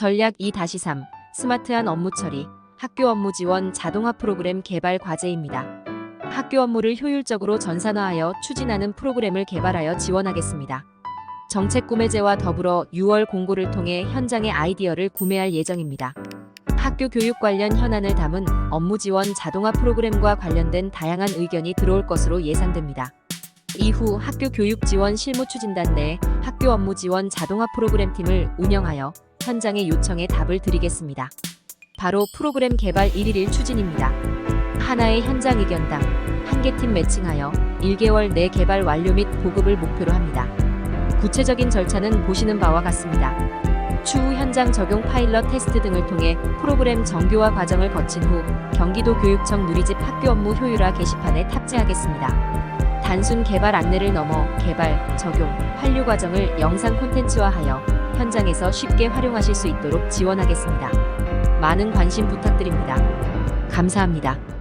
전략 2-3 스마트한 업무 처리 학교 업무 지원 자동화 프로그램 개발 과제입니다. 학교 업무를 효율적으로 전산화하여 추진하는 프로그램을 개발하여 지원하겠습니다. 정책 구매제와 더불어 6월 공고를 통해 현장의 아이디어를 구매할 예정입니다. 학교 교육 관련 현안을 담은 업무 지원 자동화 프로그램과 관련된 다양한 의견이 들어올 것으로 예상됩니다. 이후 학교 교육 지원 실무 추진단 내 학교 업무 지원 자동화 프로그램 팀을 운영하여 현장의 요청에 답을 드리겠습니다. 바로 프로그램 개발 1일 추진입니다. 하나의 현장 의견당 한 개 팀 매칭하여 1개월 내 개발 완료 및 보급을 목표로 합니다. 구체적인 절차는 보시는 바와 같습니다. 추후 현장 적용 파일럿 테스트 등을 통해 프로그램 정교화 과정을 거친 후 경기도 교육청 누리집 학교 업무 효율화 게시판에 탑재하겠습니다. 단순 개발 안내를 넘어 개발, 적용, 환류 과정을 영상 콘텐츠화하여 현장에서 쉽게 활용하실 수 있도록 지원하겠습니다. 많은 관심 부탁드립니다. 감사합니다.